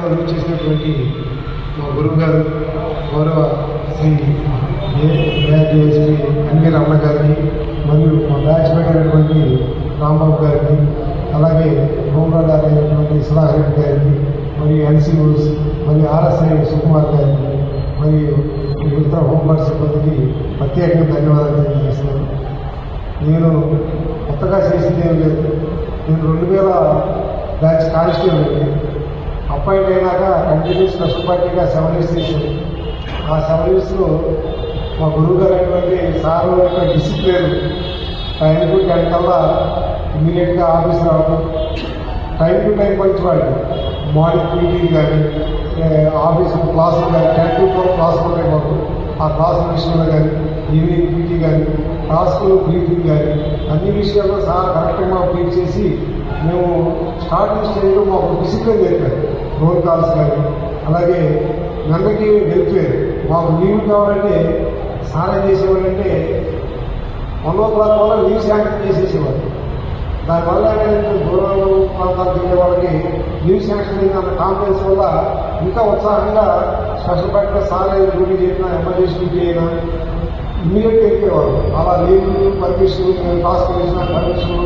అభివృద్ధి చేసినటువంటి మా గురువు గారు గౌరవ శ్రీ డిఎస్పీ ఎన్వి రమణ గారిని మరియు మా బ్యాచ్ మేట్ అయినటువంటి రాంబాబు గారిని అలాగే హోంగార్డ్ అయినటువంటి సుధాకర్ గారిని మరియు ఎన్సీఓస్ మరియు ఆర్ఎస్ఐ సుకుమార్ గారిని మరియు ఇతర హోంగార్డ్ సిబ్బందికి ప్రత్యేకంగా ధన్యవాదాలు తెలియజేస్తున్నాను. నేను కొత్తగా చేసింది ఏం లేదు. నేను రెండు వేల బ్యాచ్ కానిస్టేబుల్ అండి. అపాయింట్ అయినాక కంటిన్యూస్ స్పెషల్ పార్టీగా సెవెన్ ఇయర్స్ ఆ సెవెన్ ఇయర్స్లో మా గురువు గారు అయినటువంటి సార్ యొక్క డిసిప్లిన్ టైం టు టైం కల్లా ఇమీడియట్గా ఆఫీస్ రావడం టైం టు టైం పంచుకోవాలి మార్నింగ్ పీటీ కానీ ఆఫీస్ క్లాసులు కానీ టెన్ టు ఫోర్ క్లాసులు ఉంటాయి మాకు. ఆ క్లాసుల విషయంలో కానీ ఈవినింగ్ పీటీ కానీ క్లాసులు బ్రీఫింగ్ కానీ అన్ని విషయాల్లో సార్ కరెక్ట్గా మాకు బ్రీఫ్ చేసి మేము స్టార్టింగ్ స్టేజ్లో మాకు డిసిప్లిన్ నేర్పారు. రోల్ కాల్స్ కానీ అలాగే నన్నకి వెల్ఫేర్ మాకు లీవ్ కావాలంటే సార్ ఏం చేసేవాళ్ళంటే వన్ ఓ క్లాక్ వల్ల లీవ్ శాంక్షన్ చేసేసేవారు దానివల్ల ఏంటంటే దూరం ప్రాంతాలకు వెళ్ళే వాళ్ళకి లీవ్ శాంక్షన్ అయిన కాన్ఫిడెన్స్ వల్ల ఇంకా ఉత్సాహంగా స్పెషల్ బ్యాంక్లో సార్ డ్యూటీ చేసిన ఎమర్జెన్సీ డ్యూటీ అయినా ఇమ్మీడియట్గా వెళ్ళేవారు అలా లీవ్లు పర్మిషన్ పాస్ చేసిన పర్మిషన్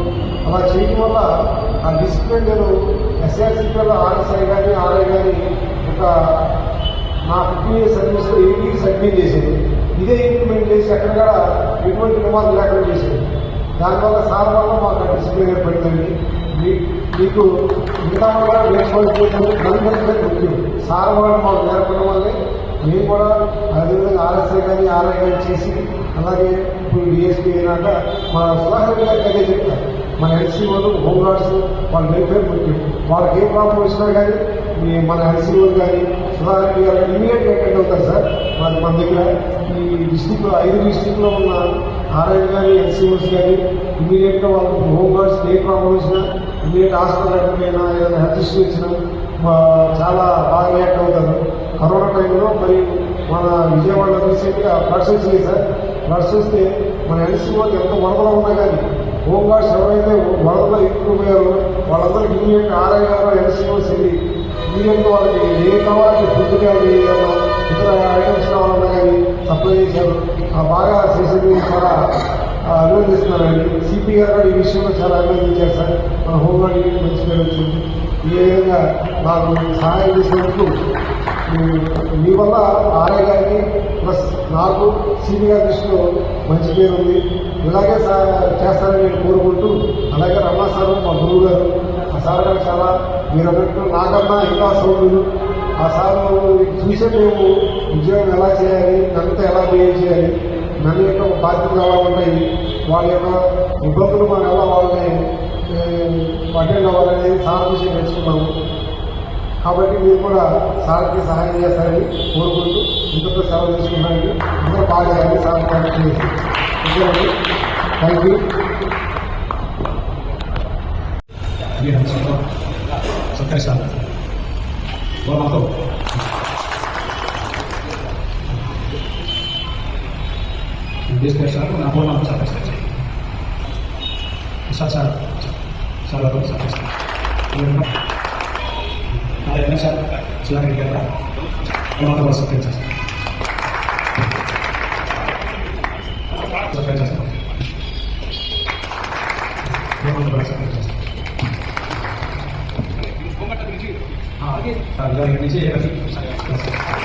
అలా చేయడం వల్ల ఆ డిసిప్లిన్ నేను ఎస్ఆర్సీపీలో ఆర్ఎస్ఐ కానీ ఆర్ఐ కానీ ఒక నా ఫిఫ్టీన్ ఇయర్ సర్వీస్లో ఎయిట్ సబ్మిట్ చేసేది. ఇదే ఇంప్లిమెంట్ చేసి అక్కడ కూడా ఎటువంటి రిమార్క్ లేకుండా చేసేది. దానివల్ల సార్ వల్ల మాకు డిసిప్లిన్ ఏర్పడిందండి మీకు మిగతా వాళ్ళు కూడా నేర్చుకోవాల్సింది ముఖ్యం సార్ వాళ్ళు మాకు నేర్పడం వల్లే మేము కూడా అదేవిధంగా ఆర్ఎస్ఐ కానీ ఆర్ఐ కానీ చేసి అలాగే ఇప్పుడు డిఎస్పీ అయినాక మా సుధాకర్ గారికి అదే చెప్తారు మన ఎన్సీఓలు హోమ్ గార్డ్స్ వాళ్ళ వెల్ఫేర్ ముఖ్యం. వాళ్ళకి ఏ ప్రాబ్లం వచ్చినా కానీ మన మన వాళ్ళు కానీ సుధాకర్ గారు ఇమీడియట్గా అటెండ్ అవుతారు సార్. మన మన దగ్గర ఈ డిస్టిక్లో ఐదు డిస్టిక్లో ఉన్న ఆర్ఐ కానీ ఎల్సీఓస్ కానీ ఇమీడియట్గా వాళ్ళకి హోమ్ గార్డ్స్ ఏ ప్రాబ్లం వచ్చినా ఇమీడియట్ హాస్పిటల్ అడ్మిట్ అయినా ఏదైనా హెల్త్ ఇష్యూ వచ్చినా చాలా బాగా రియాక్ట్ అవుతారు. కరోనా టైంలో మరి మన విజయవాడ రీసెంట్గా ఫ్లడ్స్ వచ్చినాయి సార్. ఫ్లడ్స్ వస్తే మన ఎన్సీఓకి ఎంత వరదలు ఉన్నా కానీ హోంగార్డ్స్ ఎవరైతే వరదలో ఇరుక్కుపోయారో వాళ్ళందరికీ ఇమీడియట్ ఆర్ఐ గారు ఎన్సీఓస్ వెళ్ళి ఇమీడియట్గా వాళ్ళకి ఏ కావాలంటే ఫుడ్ కానీ ఇతర ఐటమ్స్ కావాలన్నా కానీ సప్లై చేశారు. బాగా సీసీబీ ద్వారా అభినందిస్తున్నారండి. అభినందిస్తున్నానండి గారు ఈ విషయంలో చాలా అభినందించారు సార్. మన హోంగార్డ్ యూనిట్ మంచి పేరు వచ్చింది. ఈ విధంగా నాకు సహాయం చేసినందుకు మీ- వల్ల ఆర్య గారికి ప్లస్ నాకు సీనియర్ దృష్టిలో మంచి పేరు ఉంది ఇలాగే సా చేస్తారని నేను కోరుకుంటూ అలాగే రమణ సార్ మా గురువు గారు ఆ సార్ గారు చాలా మీరు అన్నట్టు నాకన్నా ఇంకా సౌరులు ఆ సార్ చూసే మేము ఉద్యోగం ఎలా చేయాలి అంతా ఎలా బిహేవ్ చేయాలి నన్ను యొక్క బాధ్యతలు ఎలా ఉంటాయి వాళ్ళ యొక్క ఇబ్బందులు మనం ఎలా వాళ్ళని అటెండ్ అవ్వాలనేది సార్ చూసి నేర్చుకున్నాము. కాబట్టి మీరు కూడా సార్కి సహాయం చేస్తారని కోరుకుంటూ ఇంతతో సెలవు తీసుకున్నాను అందరూ బాగా చేయాలి sir thank you Bien, nosotros, sorpresa. Vamos a Dispersar una forma más sorpresa. Esa sal, sal con sorpresa. ada bisa selagi kita Terima kasih Terima kasih ah, ah, Terima kasih Terima kasih Terima kasih Terima kasih Terima kasih Terima kasih Terima kasih Terima kasih.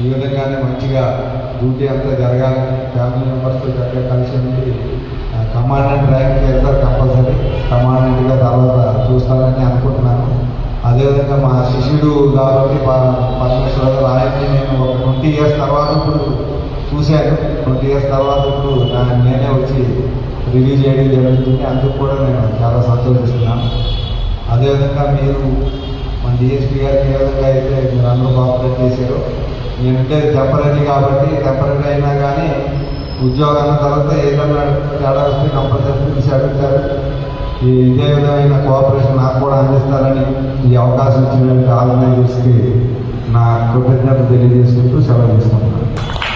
ఈ విధంగానే మంచిగా duty అంతా జరగాలని family మెంబర్స్తో చక్కగా కలిసి ఉండి commandant rank వెళ్తారు కంపల్సరీ. కమాండెంట్గా తర్వాత చూస్తారని అనుకుంటున్నాను. అదేవిధంగా మా శిష్యుడు కాబట్టి ప- పరమేశ్వర గారు ఆయన్ని నేను ఒక ట్వంటీ ఇయర్స్ తర్వాత ఇప్పుడు చూశాను. ట్వంటీ ఇయర్స్ తర్వాత ఇప్పుడు నేనే వచ్చి రిలీజ్ చేయడం జరుగుతుంది. అందుకు కూడా నేను చాలా సంతోషిస్తున్నాను. అదేవిధంగా మీరు మన డిఎస్పీ గారికి ఏ విధంగా అయితే మీరు అందరూ కోఆపరేట్ చేశారో నేను ఉండేది టెంపరీ కాబట్టి టెంపరీ అయినా కానీ ఉద్యోగాల తర్వాత ఏదైనా తేడా వస్తే కంపల్సరీ పిలిచి అడుగుతారు ఈ ఇదే విధమైన కోఆపరేషన్ నాకు కూడా అందిస్తారని ఈ అవకాశం ఇచ్చినటువంటి ఆర్గనైజర్స్కి నా కృతజ్ఞత తెలియజేసుకుంటూ సెలవు తీసుకుంటున్నాను.